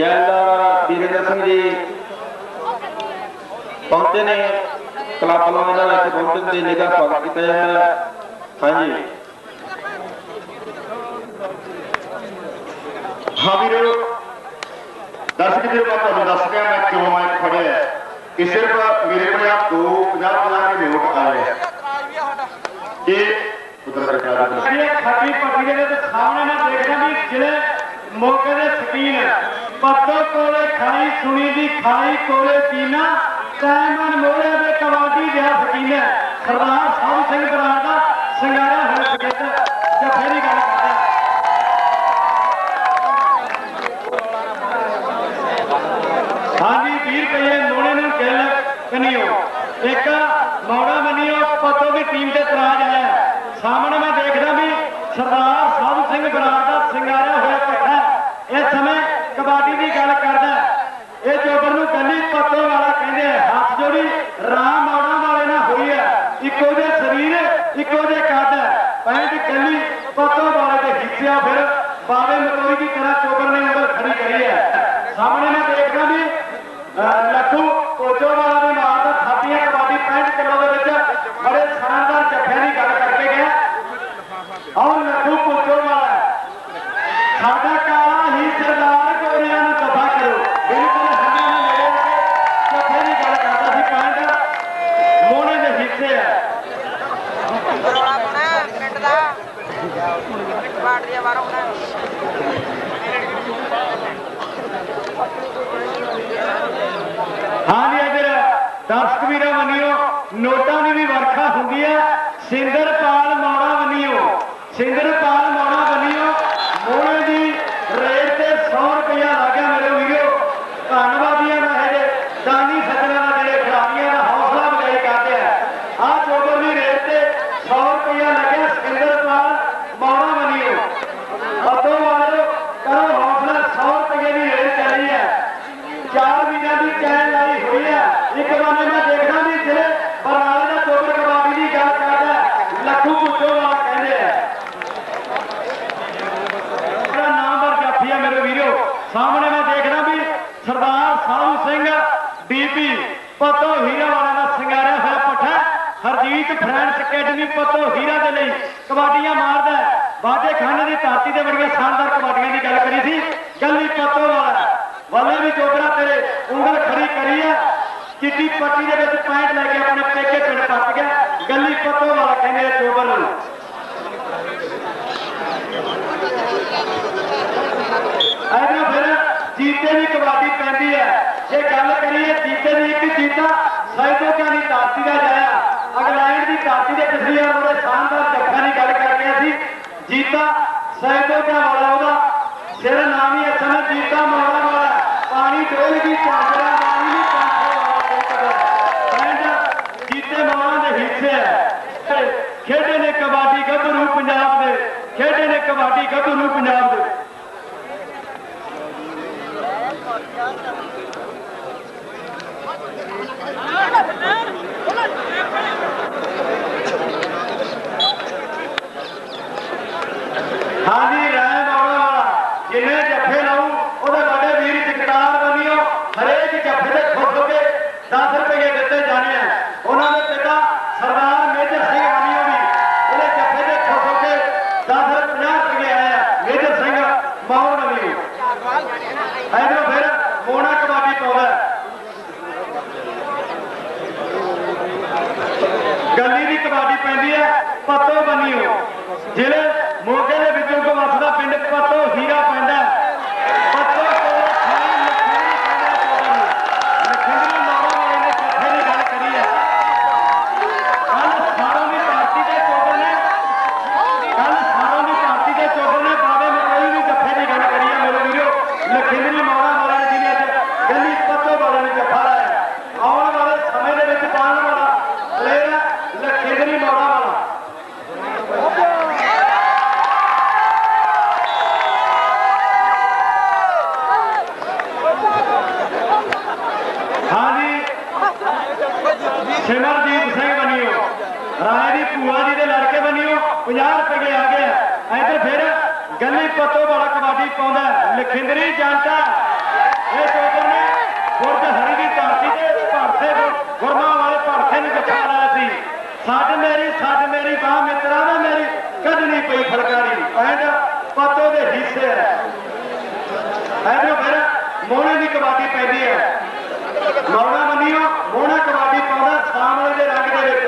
ਜੈਲਦਾਰ ਵੀਰੇਂਦਰ ਸਿੰਘ ਜੀ ਪਹੁੰਚੇ ਨੇ ਕਲੱਬ ਵੱਲੋਂ ਇਹਨਾਂ ਦਾ ਇੱਥੇ ਪਹੁੰਚਣ ਦੇ ਨਿੱਘਾ ਸਵਾਗਤ ਕੀਤਾ ਜਾਂਦਾ ਹੈ ਹਾਂਜੀ ਹਾਂ ਵੀਰੋ ਦਰਸ਼ਕ ਵੀਰੋ ਮੈਂ ਤੁਹਾਨੂੰ ਦੱਸ ਰਿਹਾ ਮੈਂ ਕਿਉਂ ਮੈਂ ਖੜਿਆ ਹੈ। ਕਿ ਸਿਰਫ ਮੇਰੇ ਕੋਲ ਆ ਦੋ 50 50 ਦੇ ਨੋਟ ਆਏ ਆ ਇਹ ਉਧਰ ਸਰਕਾਰ ਦਾ ਜਿਹੜੀ ਇਹ ਖੱਟੀ ਪੱਟੀ ਦੇ ਵਿੱਚ ਸਾਹਮਣੇ ਮੈਂ ਪੱਤੋ ਕੋਲੇ ਖਾਈ, ਸੁਣੀ ਦੀ ਖਾਈ, ਕੋਲੇ ਪੀਣਾ ਟਾਈਮਨ ਮੋੜੇ ਦੇ ਕਬੱਡੀ ਦੇ ਸਕੀਨ ਸਰਦਾਰ ਸਾਹਿਬ ਸਿੰਘ ਬਰਾੜ ਦਾ ਸੰਗਾਰਾ ਹੋਇਆ ਸਕਿੱਟ ਜੱਫੇ ਦੀ ਗੱਲ ਕਰਦੇ ਹਾਂਜੀ 20 ਰੁਪਏ ਮੋੜੇ ਨੂੰ ਕਿੱਲ ਕਨੀਓ। ਇੱਕ ਮੌੜਾ ਮੰਨਿਓ, ਪਤੋ ਦੀ ਟੀਮ ਤੇ ਤਰਾਜ ਆਇਆ। ਸਾਹਮਣੇ ਮੈਂ ਦੇਖਦਾ ਵੀ ਸਰਦਾਰ ਸਾਧੂ ਸਿੰਘ ਬਰਾੜ ਦਾ ਸਿੰਗਾਰਿਆ ਹੋਇਆ ਪੱਠਾ ਇਸ ਸਮੇਂ ਕਬੱਡੀ ਦੀ ਗੱਲ ਕਰਦਾ ਇਹ ਜੋਬਰ ਨੂੰ ਕੱਲੀ ਪੱਤੋ ਵਾਲਾ ਕਹਿੰਦੇ ਆ। ਹੱਥ ਜੋੜੀ ਰਾਮ ਮੌੜਾ ਵਾਲੇ ਨਾਲ ਹੋਈ ਹੈ ਇੱਕੋ ਦੇ ਸਰੀਰ ਇੱਕੋ ਦੇ ਕੱਦ ਪੈਂਟ ਕੱਲੀ ਪੱਤੋ ਵਾਲੇ ਦੇ ਹਿੱਸਿਆ ਫਿਰ ਬਾਵੇ ਮਤੋਈ ਦੀ ਤਰ੍ਹਾਂ ਚੋਬਰ ਨੇ ਉਂਗਲ ਖੜੀ ਹੈ। ਸਾਹਮਣੇ ਮੈਂ ਦੇਖਦਾ ਵੀ ਲੱਖੂ ਕੋਚੋ ਦੇ ਨਾਲ ਦਾ ਥਾਪੀਆਂ ਕਬੱਡੀ 65 ਕਿਲੋ ਦੇ ਵਿੱਚ ਬੜੇ ਸ਼ਾਨਦਾਰ ਜੱਫਿਆਂ ਦੀ ਗੱਲ ਕਰਕੇ ਗਿਆ। ਔਰ ਲੱਖੂ ਕੋਚੋ ਸਾਡਾ ਕਾਲਾ ਹੀ ਸਰਦਾਰ ਗੋਰਿਆਂ ਨੂੰ ਦਫਾ ਕਰੋ। ਬਿਲਕੁਲ ਹੱਥਾਂ ਨਾਲ ਨੇੜੇ ਕੇ ਜੱਫੇ ਦੀ ਗੱਲ ਕਰਦਾ ਸੀ ਪੁਆਇੰਟ ਮੋਨੇ ਦੇ ਹਿੱਸੇ ਆ ਹੈ, ਪਿੰਡ ਦਾ। ਬਾਟਰੀਆ ਬਾਹਰੋਂ ਹੋਣਾ ਹਾਂ ਜੀ ਇੱਧਰ ਦਰਸ਼ਕ ਵੀਰਾਂ ਮੰਨਿਓ ਨੋਟਾਂ ਦੀ ਵੀ ਵਰਖਾ ਹੁੰਦੀ ਹੈ। ਸਿੰਦਰਪਾਲ ਮੌੜਾ ਮੰਨਿਓ ਸਿੰਦਰਪਾਲ ਮੌੜਾ ਮੰਨਿਓ ਮੋੜੇ ਦੀ ਰੇਟ ਤੇ 100 ਰੁਪਇਆ ਲੱਗਿਆ ਮੇਰੇ ਵੀਰੋ ਧੰਨਵਾਦੀਆਂ ਦਾ ਹੈ ਜੇ ਦਾਨੀ ਸੱਜਣਾ ਦਾ ਜਿਹੜੇ ਖਿਡਾਰੀਆਂ ਦਾ ਹੌਸਲਾ ਬਜਾਈ ਕਰਦੇ ਆ ਆਹ ਚੋਬਰ ਦੀ ਰੇਟ ਤੇ 100 ਰੁਪਇਆ ਲੱਗਿਆ ਸਿੰਦਰਪਾਲ ਮੌੜਾ ਮੰਨਿਓ ਅਤੋਂ ਵਾਲੋ ਕਰੋ ਹੌਸਲਾ 100 ਰੁਪਏ ਦੀ ਰੇਟ ਚੱਲੀ ਹੈ ਚਾਰ ਮਹੀਨਿਆਂ ਦੀ ਚੈਨ ਲਾਈ ਹੋਈ ਹੈ ਇੱਕ ਬੰਨੇ ਮੈਂ ਦੇਖਦਾ ਵੀ ਜਿਹੜੇ ਬਰਨਾਲੇ ਦਾ ਚੋਬਰ ਕਬਾਬੀ ਦੀ ਗੱਲ ਕਰਦਾ ਹੈ, ਲੱਖੂ ਪੁੱਟੋ ਵਾਲਾ ਕਹਿੰਦੇ ਆ ਉਹਦਾ ਨਾਮ ਵਰ ਜਾਫੀ ਹੈ ਮੇਰੇ ਵੀਰੋ ਸਾਹਮਣੇ ਮੈਂ ਦੇਖਦਾ ਵੀ ਸਰਦਾਰ ਸਾਧੂ ਸਿੰਘ ਡੀਪੀ ਪਤੋ ਹੀਰਾ ਵਾਲਾ ਦਾ ਸਿੰਗਾਰਿਆ ਹੋਇਆ ਪੱਠਾ ਹਰਜੀਤ ਫਰੈਂਡਸ ਅਕੈਡਮੀ ਪਤੋ ਹੀਰਾ ਦੇ ਲਈ ਕਬੱਡੀਆਂ ਮਾਰਦਾ ਹੈ। ਬਾਜੇ ਖਾਨੇ ਦੀ ਧਰਤੀ ਤੇ ਬੜੀਆਂ ਸ਼ਾਨਦਾਰ ਕਬੱਡੀਆਂ ਦੀ ਗੱਲ ਕਰੀ ਸੀ ਗੱਲੀ ਪਤੋ ਵਾਲਾ ਵਾਲੇ ਵੀ ਚੋਬਰਾ ਤੇਰੇ ਉਂਗਲ ਖੜੀ ਕਰੀ ਆ ਚਿੱਟੀ ਪੱਟੀ ਦੇ ਵਿੱਚ ਪੈਂਟ ਲੈ ਕੇ ਆਪਣੇ ਪੇਕੇ ਪਿੰਡ ਪੱਟ ਗਿਆ। ਗੱਲੀ ਪਤੋ ਵਾਲਾ ਕਹਿੰਦੇ ਆ ਚੋਬਰ ਨੂੰ। ਐਦਾਂ ਫਿਰ ਜੀਤੇ ਦੀ ਕਬੱਡੀ ਪੈਂਦੀ ਹੈ। ਜੇ ਗੱਲ ਕਰੀਏ ਜੀਤੇ ਦੀ ਇੱਕ ਜੀਤਾ ਸੈਦੋ ਦੀ ਧਰਤੀ ਦਾ ਜਾਇਆ। ਇੰਗਲੈਂਡ ਦੀ ਧਰਤੀ ਦੇ ਪਿਛਲੀ ਵਾਰ ਸ਼ਾਨਦਾਰ ਜੱਫਿਆਂ ਦੀ ਗੱਲ ਕਰਕੇ ਸੀ। ਜੀਤਾ ਸੈਦੋ ਵਾਲਾ ਉਹਦਾ। ਸਿਰ ਨਾਮ ਹੀ ਅਸਲ ਹੈ ਜੀਤਾ ਮੌਲਾ ਵਾਲਾ। ਪਾਣੀ ਡੋਲ ਗਈ ਚਾਂਦਰਾ ਪਾਣੀ ਨਹੀਂ ਪੰਖੋ ਵਾਲਾ ਪਿੰਡ ਜੀਤੇ ਮੌਲਾ ਦੇ ਹਿੱਸੇ ਹੈ ਖੇਡੇ ਨੇ ਕਬੱਡੀ ਗੱਭਰੂ ਪੰਜਾਬ ਦੇ ਖੇਡੇ ਨੇ ਕਬੱਡੀ ਗੱਭਰੂ ਪੰਜਾਬ ਦੇ ਹਾਂਜੀ ਰਾਏ ਬਾਬਾ ਵਾਲਾ ਜਿੰਨੇ ਜੱਫੇ ਲਾਉ ਉਹਦੇ ਵੱਡੇ ਵੀਰ ਜਗਤਾਰ ਬੰਨਿਓ ਹਰੇਕ ਜੱਫੇ ਦੇ ਖੁਸ਼ ਹੋ ਕੇ 10 ਰੁਪਏ ਦਿੱਤੇ ਜਾਣੇ ਆ ਉਹਨਾਂ ਦੇ ਪਿਤਾ ਸਰਦਾਰ ਮੇਜਰ ਸਿੰਘ ਬੰਨਿਓ ਵੀ ਉਹਦੇ ਜੱਫੇ ਦੇ ਖੁਸ਼ ਹੋ ਕੇ 10 50 ਰੁਪਏ ਆਏ ਆ ਮੇਜਰ ਸਿੰਘ ਮਾਹੌਲ ਬੰਨਿਓ ਐਦੋਂ ਫਿਰ ਮੋਨਾ ਕਬਾਬੀ ਪਾਉਂਦਾ ਹੈ। ਗੱਲੀ ਦੀ ਕਬਾਡੀ ਪੈਂਦੀ ਹੈ ਪੱਤੋ ਬੰਨਿਓ ਜ਼ਿਲ੍ਹੇ ਮੋਗੇ ਦੇ ਵਿੱਚੋਂ ਕੋ ਵਸਦਾ ਪਿੰਡ ਪੱਤੋ ਹੀਰਾ ਪੈਂਦਾ ਹੈ। ਪੱਤੋ ਕੋਲ ਖਾਈ ਲਖੇਰੀ ਕਹਿੰਦਾ ਚੋਬਰ ਨੂੰ ਲਖੇਰੀ ਮਾਰਾ ਵਾਲੇ ਨੇ ਜੱਫੇ ਦੀ ਗੱਲ ਕਰੀ ਹੈ ਕੱਲ ਸਾਰੋਂ ਦੀ ਪਾਰਟੀ ਦੇ ਚੋਬਰ ਨੇ ਕੱਲ ਸਾਰੋਂ ਦੀ ਪਾਰਟੀ ਦੇ ਚੋਬਰ ਨੇ ਬਾਵੇ ਮਕੋਈ ਦੀ ਜੱਫੇ ਦੀ ਗੱਲ ਕਰੀ ਹੈ ਮੇਰੇ ਵੀਰੋ ਲਖੇਰੀ ਮਾਰਾ ਵਾਲੇ ਨੇ ਜਿਹਨੇ ਅੱਜ ਗੱਲੀ ਪੱਤੋ ਵਾਲੇ ਨੇ ਜੱਫਾ ਲਾਇਆ ਆਉਣ ਵਾਲੇ ਸਮੇਂ ਦੇ ਵਿੱਚ ਪਾਉਣ ਵਾਲਾ ਪਲੇਅਰ ਹੈ ਲਖੇਰੀ ਮਾਰਾ ਵਾਲਾ ਹਾਂਜੀ ਸਿਮਰਜੀਤ ਸਿੰਘ ਬਣਿਓ ਰਾਏ ਦੀ ਭੂਆ ਜੀ ਦੇ ਲੜਕੇ ਬਣਿਓ 50 ਰੁਪਏ ਆ ਗਏ ਇੱਧਰ ਫਿਰ ਪੱਤੋ ਵਾਲਾ ਕਬੱਡੀ ਪਾਉਂਦਾ ਹੈ। ਲਖਿੰਦਰੀ ਜਨਤਾ ਇਹ ਚੋਬਰ ਨੇ ਗੁਰਜ ਹਰੀ ਦੀ ਧਰਤੀ ਤੇ ਭਾਰਤੇ ਗੁਰਮਾ ਵਾਲੇ ਭਰਥੇ ਨੂੰ ਬਚਾ ਲਾਇਆ ਸੀ। ਸੱਜ ਮੇਰੀ ਛੱਡ ਮੇਰੀ ਬਾਹ ਮਿੱਤਰਾ ਨਾ ਮੇਰੀ ਕੱਢਣੀ ਪਈ ਫਲਕਾਰੀ। ਪੈਂਡ ਪੱਤੋ ਦੇ ਹਿੱਸੇ ਹੈ ਐਵੇਂ ਫਿਰ ਮੋਹਣੇ ਦੀ ਕਬੱਡੀ ਪੈਂਦੀ ਹੈ ਮੌਣਾ ਮੰਨਿਓ, ਮੋਹਣਾ ਕਬੱਡੀ ਪਾਉਂਦਾ ਸਾਹਮਣੇ ਦੇ ਰੰਗ ਦੇ ਵਿੱਚ।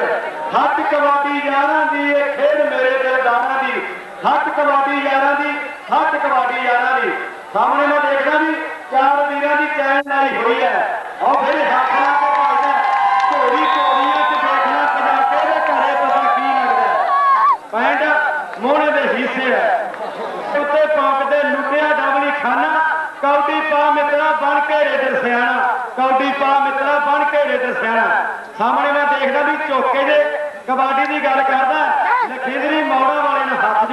ਹੱਥ ਕਬੱਡੀ ਯਾਰਾਂ ਦੀ, ਇਹ ਖੇਡ ਮੇਰੇ ਦਿਲਦਾਰਾਂ ਦੀ। ਹੱਥ ਕਬੱਡੀ ਯਾਰਾਂ ਦੀ, ਹੱਥ ਕਬੱਡੀ ਯਾਰਾਂ ਦੀ। ਸਾਹਮਣੇ ਮੈਂ ਦੇਖਦਾ ਵੀ ਚਾਰ ਵੀਰਾਂ ਦੀ ਚੈਨ ਲਾਈ ਹੋਈ ਹੈ। ਉਹ ਫਿਰ ਹੱਥ ਲਾ ਕੇ ਭਜਦਾ ਘੋੜੀ ਘੋੜੀਆਂ ਚ ਦੇਖਣਾ ਪਜਾ ਕੇ ਘਰੇ ਪਤਾ ਕੀ ਲੱਗਦਾ ਪੈਂਡ ਮੋਹਣੇ ਦੇ ਹਿੱਸੇ ਹੈ। ਉੱਤੇ ਪੰਪ ਲੁੱਟਿਆ ਡਬਲੀ ਖਾਨਾ, ਕੌਡੀ ਪਾ ਮਿੱਤਰਾ ਬਣ ਕੇ ਰੇਡਰ ਸਿਆਣਾ। ਕੌਡੀ ਪਾ ਮਿੱਤਰਾ ਬਣ ਕੇ ਰੇਡਰ ਸਿਆਣਾ। ਸਾਹਮਣੇ ਮੈਂ ਦੇਖਦਾ ਵੀ ਝੋਕੇ ਦੇ ਕਬੱਡੀ ਦੀ ਗੱਲ ਕਰਦਾ। ਲਖੀਂਦਰੀ ਮੌੜਾ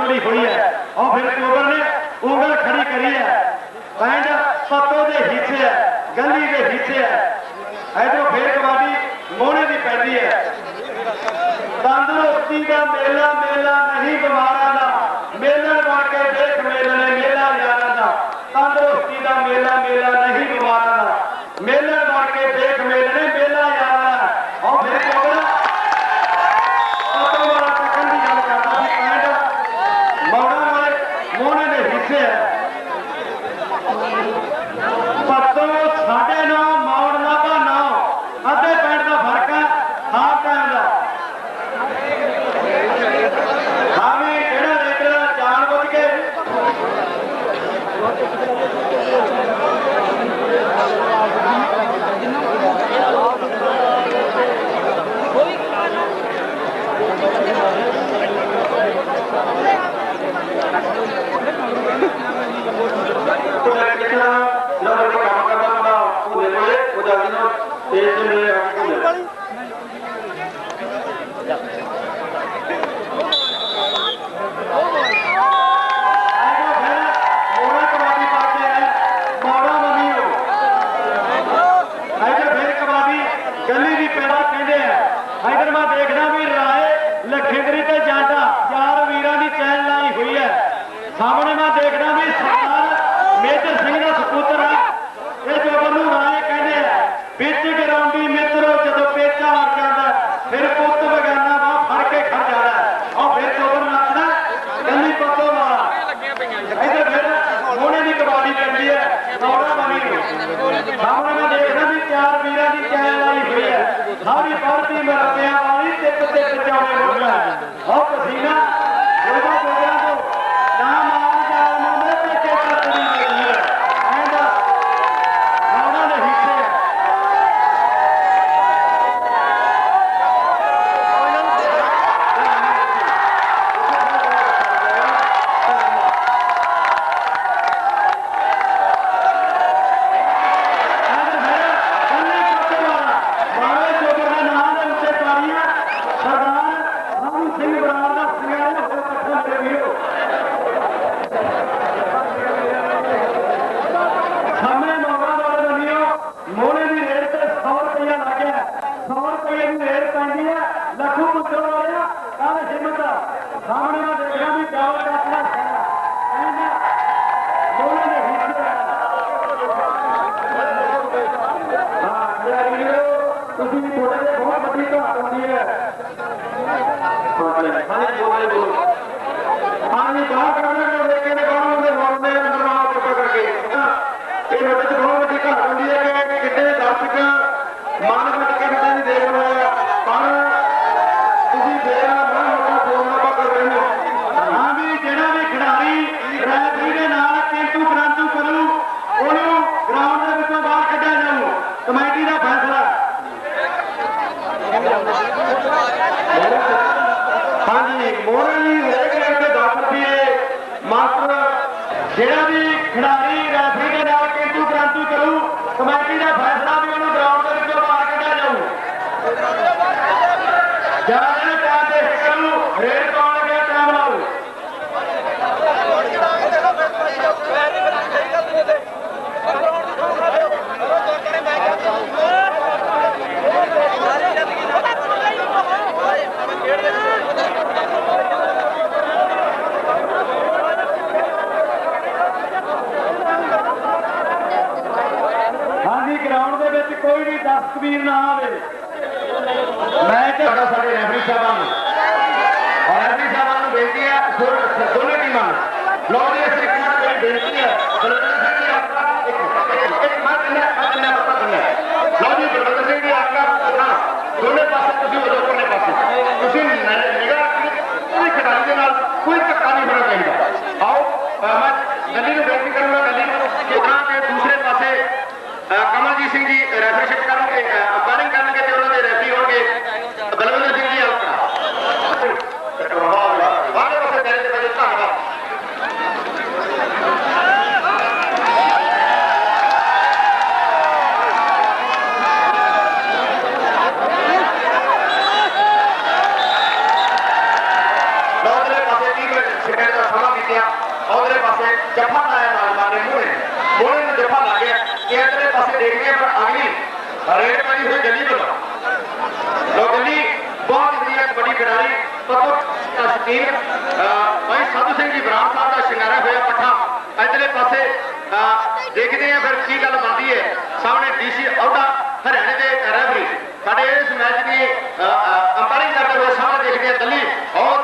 ਵਾਲੇ ਹੋਈ ਹੈ। ਉਹ ਫਿਰ ਕੋਬਰ ਨੇ ਉਂਗਲ ਖੜੀ ਕਰੀ ਹੈ। ਪੈਂਡ ਪੱਤੋ ਦੇ ਹਿੱਸੇ ਹੈ, ਗਲੀ ਦੇ ਹਿੱਸੇ ਹੈ। ਇਧਰੋਂ ਫੇਰ ਕਬੱਡੀ ਮੋਹਣੇ ਦੀ ਪੈਂਦੀ ਹੈ। ਤੰਦਰੁਸਤੀ ਦਾ ਮੇਲਾ ਮੇਲਾ ਨਹੀਂ ਬਿਮਾਰ ਪੈਂਦੀ ਬਣੀ ਸਾਹਮਣੇ ਮੈਂ ਦੇਖਦਾ ਵੀ ਚਾਰ ਵੀਰਾਂ ਦੀ ਚੈਨ ਲਾਈ ਹੋਈ ਹੈ। ਸਾਰੀ ਪਰਤੀ ਮਰਦਿਆਂ ਵਾਲੀ ਟਿੱਪ ਤੇ ਪਚਾਉਣੇ ਮੁੰਡਾ ਉਹ ਪਸੀਨਾ ਉਹਦਾ ਜੋਗਿਆਂ ਤੋਂ ਨਾ ਮਾਰ ਜਾਲ ਮਾਮੇ ਤੇ ਕੇ ਕੱਟਦੀ ਗਈ ਹੈ ਐਂਦਾ ਨੌੜਾ ਦੇ ਹਿੱਸੇ ਹੈ ਅੱਜ ਫਿਰ ਕੰਨੇ ਕੱਟੇ ਵਾਲਾ ਬਾਵੇ ਚੋਬਰ ਦੇ ਨਾਮ ਦੇ ਉੱਤੇ ਤਾੜੀਆਂ ਸਰਦਾਰ ਰਾਮ ਸਿੰਘ ਬਰਾੜ ਦਾ ਸਿਆਣੇ ਹੋ ਇਕੱਠੇ ਮੇਰੇ ਵੀਰੋ ਸਾਹਮਣੇ ਮੌਗਾ ਵਾਲੇ ਬੰਨਿਓ ਮੋਹਣੇ ਦੀ ਰੇਟ ਤੇ 100 ਰੁਪਇਆ ਲੱਗਿਆ 100 ਰੁਪਏ ਦੀ ਰੇਟ ਪੈਂਦੀ ਹੈ ਲੱਖੂ ਪੁੱਤਰ ਵਾਲਿਆ ਕਾਹ ਹਿੰਮਤ ਆ। ਸਾਹਮਣੇ ਮੈਂ ਦੇਖ ਰਿਹਾ ਵੀ ਚਾਵਲ ਕਾਟਣਾ ਕਹਿੰਦਾ ਮੋਹਣੇ ਦੇ ਹਿੱਸੇ ਆ। ਹਾਂ ਮੇਰੇ ਵੀਰੋ ਤੁਸੀਂ ਤੁਹਾਡੇ ਤੇ ਬਹੁਤ ਵੱਡੀ ਘਾਟ ਹੁੰਦੀ ਹੈ। ਹਾਂਜੀ। ਬੋਲੇ ਬੋਲੋ ਹਾਂਜੀ, ਬਾਹਰ ਕਰਨਾ ਚਾਹੁੰਦੇ ਮੋਹਰੀ ਹਰੇਕ ਰੇਟ ਤੇ 10 ਰੁਪਏ ਮਾਸਟਰ, ਜਿਹੜਾ ਵੀ ਖਿਡਾਰੀ ਰੈਫਰੀ ਦੇ ਨਾਲ ਕਿੰਤੂ ਕ੍ਰਾਂਤੂ ਕਰੂ, ਕਮੇਟੀ ਦਾ ਫੈਸਲਾ ਵੀ ਉਹਨੂੰ ਗਰਾਊਂਡ ਦੇ ਵਿੱਚੋਂ ਬਾਹਰ ਕੱਢਿਆ ਜਾਊ। ਜਾਂ Gracias. ਵੀ ਨਾ ਆਵੇ। ਮੈਂ ਤੇ ਸਾਡੇ ਰੈਫਰੀ ਸਾਹਿਬਾਂ ਨੂੰ ਔਰ ਰੈਫਰੀ ਸਾਹਿਬਾਂ ਨੂੰ ਬੇਨਤੀ ਹੈ ਦੋਨੋਂ ਦੋਨੇ ਟੀਮਾਂ ਨੂੰ ਲੋ ਜੀ, ਇਸ ਇੱਕ ਮਿੰਟ ਬੇਨਤੀ ਹੈ। ਬਲਵਿੰਦਰ ਸਿੰਘ ਜੀ, ਆਪਣਾ ਇੱਕ ਇੱਕ ਇੱਕ ਨੇ ਆਪਣੇ ਪਤਾ ਕਰਨਾ ਲੋ ਜੀ, ਬਲਵਿੰਦਰ ਸਿੰਘ ਜੀ, ਆਪਣਾ ਪਤਾ ਦੋਨੇ ਪਾਸੇ ਤੁਸੀਂ ਉਧਰ ਕੋਲੇ ਪਾਸੇ। ਤੁਸੀਂ ਨਿਗਾਹ ਰੱਖਣੀ ਕੋਈ ਖਿਡਾਰੀ ਦੇ ਨਾਲ ਕੋਈ ਧੱਕਾ ਨਹੀਂ ਹੋਣਾ ਚਾਹੀਦਾ। ਆਓ ਮੈਂ ਗੱਲੀ ਨੂੰ ਬੇਨਤੀ ਕਰੂੰਗਾ ਗੱਲੀ ਨੂੰ ਕਿ ਉਹਨਾਂ ਦੇ ਦੂਸਰੇ ਪਾਸੇ ਅਹ ਕਮਲਜੀਤ ਸਿੰਘ ਜੀ ਰੈਫਰੀਸ਼ਿਪ ਕਰਨਗੇ ਅੰਪਾਇਰਿੰਗ ਕਰਨਗੇ ਤੇ ਉਹਨਾਂ ਦੇ ਰੈਫਰੀ ਹੋਣਗੇ। ਬਲਵਿੰਦਰ ਸਿੰਘ ਜੀ ਆਪਣਾ ਬਾਹਰ ਪਾਸੇ ਤੇਰੇ ਤੇ ਬੜੇ ਧੰਨਵਾਦ। ਉਧਰੇ ਪਾਸੇ 30 ਮਿੰਟ ਸਕਿੰਟ ਦਾ ਸਮਾਂ ਬੀਤਿਆ। ਉਧਰੇ ਪਾਸੇ ਜੱਫਾ ਲਾਇਆ ਨਾਲ ਮਾਰੇ ਮੂਹਰੇ। ਮੂਹਰੇ ਨੂੰ ਜੱਫਾ ਲੱਗ ਗਿਆ ਕਿ ਇਧਰੇ ਪਾਸੇ ਦੇਖਦੇ ਪਰ ਅਗਲੀ ਰੇਡ ਪਾਈ ਹੋਈ ਗੱਡੀ ਵੱਲੋਂ ਲੋ ਗੱਡੀ ਬਹੁਤ ਵਧੀਆ ਕਬੱਡੀ ਖਿਡਾਰੀ ਪਤੋ ਸ਼ਕੀਨ ਸਾਧੂ ਸਿੰਘ ਜੀ, ਬਰਾੜ ਸਾਹਿਬ ਦਾ ਸ਼ਿੰਗਾਰਾ ਹੋਇਆ ਪੱਠਾ। ਇਧਰਲੇ ਪਾਸੇ ਦੇਖਦੇ ਆ ਫਿਰ ਕੀ ਗੱਲ ਬਣਦੀ ਹੈ। ਸਾਹਮਣੇ ਡੀਸੀ ਅਹੁਦਾ, ਹਰਿਆਣੇ ਦੇ ਰੈਫਰੀ ਸਾਡੇ ਇਸ ਮੈਚ ਦੀ ਅੰਪਾਇਰਿੰਗ ਕਰਦੇ ਹੋਏ ਸਾਹਮਣੇ ਦੇਖਦੇ ਆ, ਦਿੱਲੀ। ਉਹ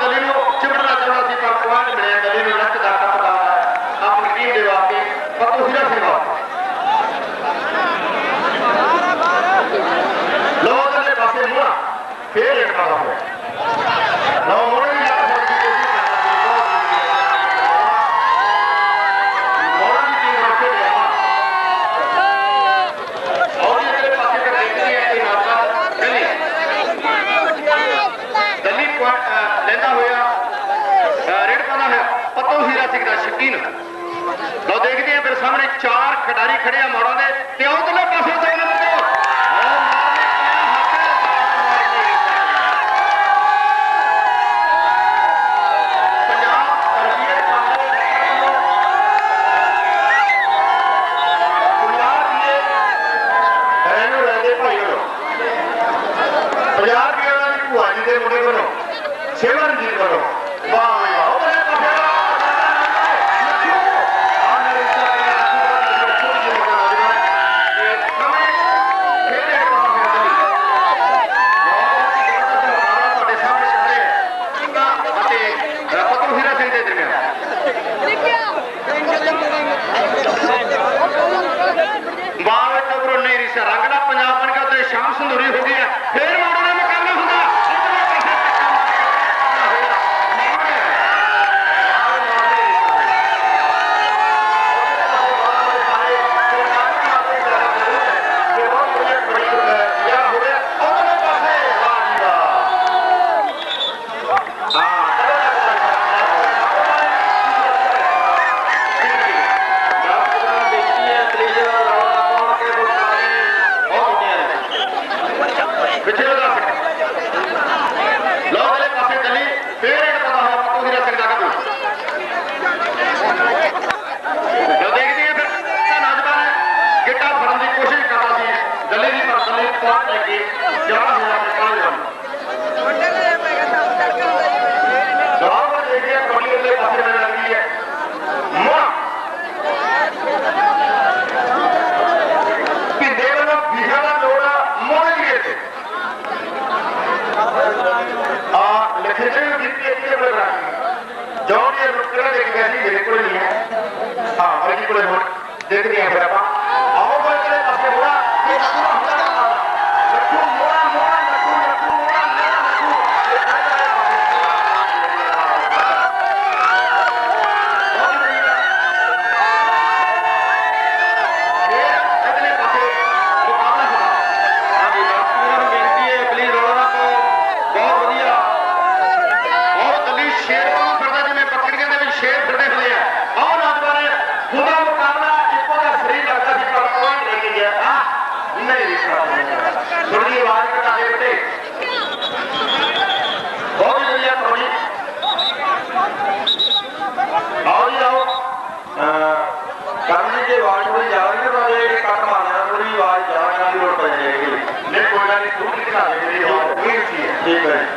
ਜੌਂਡੀਆ ਰੁਕਣਾ ਦੇਖ ਗਿਆ ਸੀ ਮੇਰੇ ਕੋਲ ਨਹੀਂ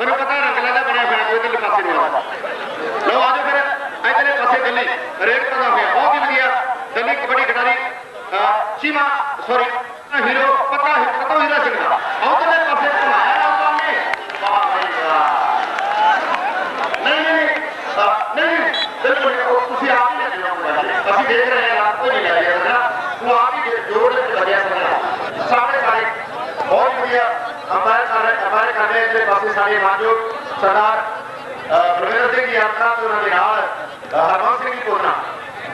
ਮੈਨੂੰ ਪਤਾ ਰੰਗਲਾ ਦਾ ਬਣਿਆ ਹੋਇਆ, ਕੋਈ ਤੇ ਲਿਫਾਫੇ ਨਹੀਂ ਆਉਂਦਾ। ਲਓ ਆਜੋ ਫਿਰ ਇਧਰਲੇ ਪਾਸੇ ਦਿੱਲੀ ਰੇਟ ਤਾਂ ਹੋਇਆ। ਬਹੁਤ ਹੀ ਵਧੀਆ, ਦਿੱਲੀ ਕਬੱਡੀ ਖਿਡਾਰੀ ਚੀਮਾ ਸੌਰੀ ਪਾਸੇ ਸਾਡੇ ਮਾਜੋ, ਸਰਦਾਰ ਪ੍ਰਵੇਸ਼ ਸਿੰਘ ਯਾਤਰਾ ਤੇ ਉਹਨਾਂ ਦੇ ਨਾਲ ਹਰਮਨ ਸਿੰਘ ਦੀ ਪੂਰਨਾ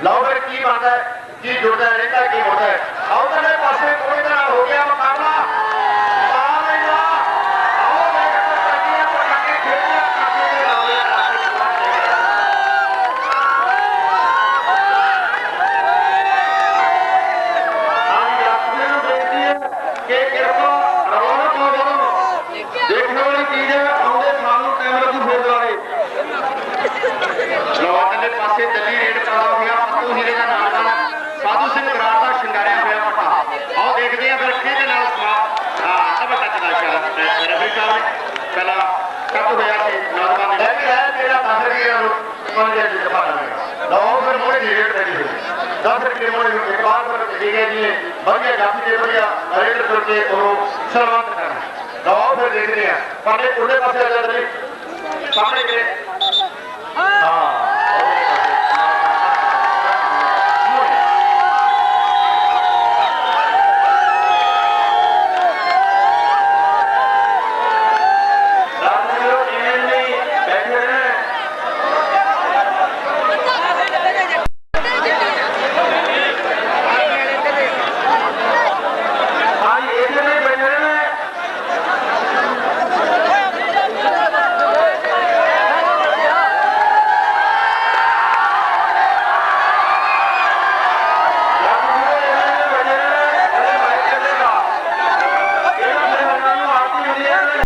ਲਓ ਫਿਰ ਕੀ ਬਣਦਾ ਕੀ ਜੁੜਦਾ ਰਹਿੰਦਾ ਕੀ ਹੁੰਦਾ ਹੈ। ਕੱਟ ਹੋਇਆ ਸੀ ਨੌਜਵਾਨ ਨੇ ਵੀ ਹੈ। ਤੇਰਾ ਦੱਸ ਰਹੀਆਂ ਨੂੰ ਪੰਜ ਜੀ ਦਫਾ ਲਓ ਫਿਰ ਮੋੜੇ ਦੀ ਰੇਡ ਕਰੀ ਹੋਈ 10 ਰੁਪਏ ਮੋੜੇ ਨੂੰ ਇੱਕ ਵਾਰ ਠੀਕ ਹੈ ਜੀ ਵਧੀਆ ਜਾਫੀ ਦੇ ਵਧੀਆ ਰੇਡ ਕਰਕੇ ਉਹਨੂੰ ਸਨਮਾਨਿਤ ਕਰਨਾ ਲਓ ਫਿਰ ਦੇਖਦੇ ਆ ਪਰ ਉਹਦੇ ਪਾਸੇ ਆ ਜਾਂਦੇ ਸਾਹਮਣੇ ਜਿਹੜੇ